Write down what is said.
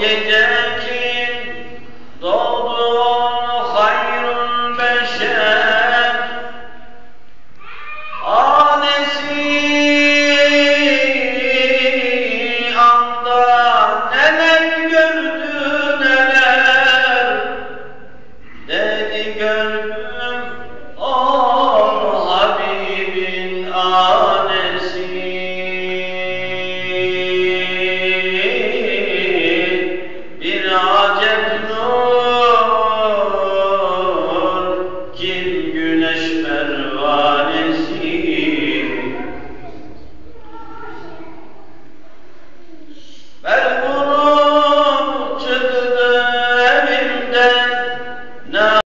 Yedekin doğru bir hayır beşer. Anesi anda neler gördük neler? Dedi gönlüm o Habibin ağır. شيئا